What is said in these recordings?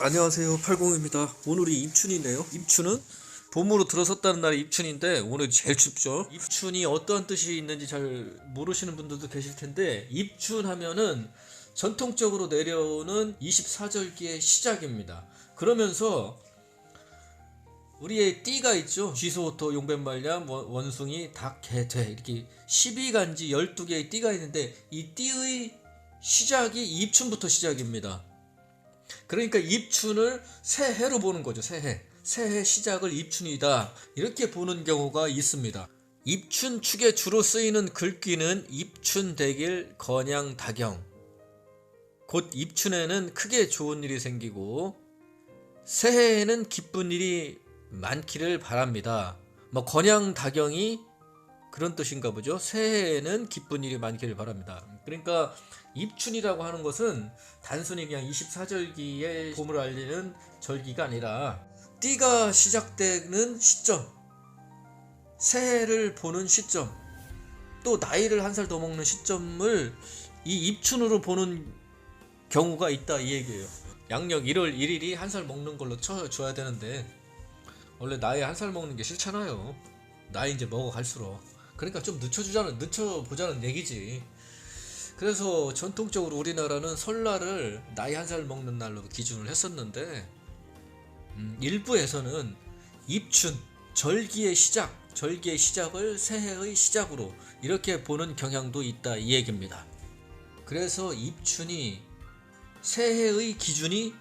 안녕하세요. 80입니다. 오늘이 입춘이네요. 입춘은 봄으로 들어섰다는 날이 입춘인데 오늘 제일 춥죠. 입춘이 어떠한 뜻이 있는지 잘 모르시는 분들도 계실 텐데 입춘 하면은 전통적으로 내려오는 24절기의 시작입니다. 그러면서 우리의 띠가 있죠. 쥐소토, 용변말량, 원- 원숭이, 닭, 개, 돼 이렇게 12간지 12개의 띠가 있는데 이 띠의 시작이 입춘부터 시작입니다. 그러니까 입춘을 새해로 보는 거죠. 새해. 새해 시작을 입춘이다. 이렇게 보는 경우가 있습니다. 입춘 축에 주로 쓰이는 글귀는 입춘 대길 건양 다경. 곧 입춘에는 크게 좋은 일이 생기고 새해에는 기쁜 일이 많기를 바랍니다. 뭐 건양 다경이 그런 뜻인가 보죠. 새해에는 기쁜 일이 많기를 바랍니다. 그러니까 입춘이라고 하는 것은 단순히 그냥 24절기의 봄을 알리는 절기가 아니라 띠가 시작되는 시점, 새해를 보는 시점, 또 나이를 한 살 더 먹는 시점을 이 입춘으로 보는 경우가 있다 이 얘기예요. 양력 1월 1일이 한 살 먹는 걸로 쳐줘야 되는데 원래 나이 한 살 먹는 게 싫잖아요. 나이 이제 먹어갈수록 그러니까 좀 늦춰주자는 늦춰보자는 얘기지. 그래서 전통적으로 우리나라는 설날을 나이 한 살 먹는 날로 기준을 했었는데 음, 일부에서는 입춘 절기의 시작, 절기의 시작을 새해의 시작으로 이렇게 보는 경향도 있다 이 얘기입니다. 그래서 입춘이 새해의 기준이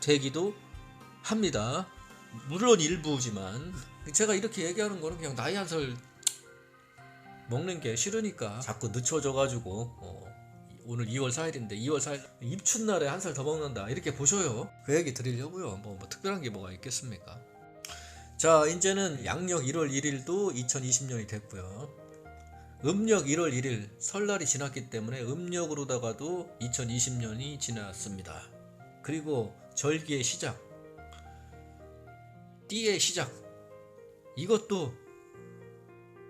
되기도 합니다. 물론 일부지만 제가 이렇게 얘기하는 거는 그냥 나이 한 살 먹는 게 싫으니까 자꾸 늦춰져가지고 어, 오늘 2월 4일인데 2월 4일 입춘날에 한 살 더 먹는다 이렇게 보셔요. 그 얘기 드리려고요. 뭐, 뭐 특별한 게 뭐가 있겠습니까? 자 이제는 양력 1월 1일도 2020년이 됐고요. 음력 1월 1일 설날이 지났기 때문에 음력으로다가도 2020년이 지났습니다. 그리고 절기의 시작, 띠의 시작 이것도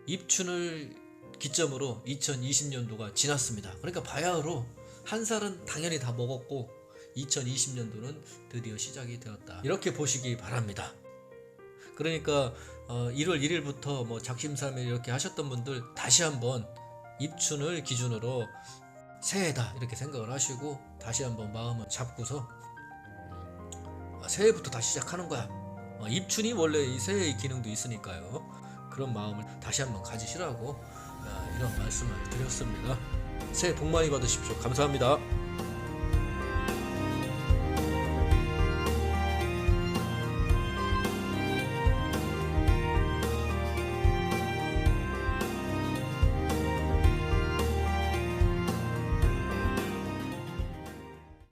입춘을 기점으로 2020년도가 지났습니다. 그러니까 바야흐로 한 살은 당연히 다 먹었고 2020년도는 드디어 시작이 되었다. 이렇게 보시기 바랍니다. 그러니까 어, 1월 1일부터 뭐 작심삼일 이렇게 하셨던 분들 다시 한번 입춘을 기준으로 새해다 이렇게 생각을 하시고 다시 한번 마음을 잡고서 아, 새해부터 다시 시작하는 거야. 어, 입춘이 원래 이 새해의 기능도 있으니까요. 그런 마음을 다시 한번 가지시라고 아, 이런 말씀을 드렸습니다. 새해 복 많이 받으십시오. 감사합니다.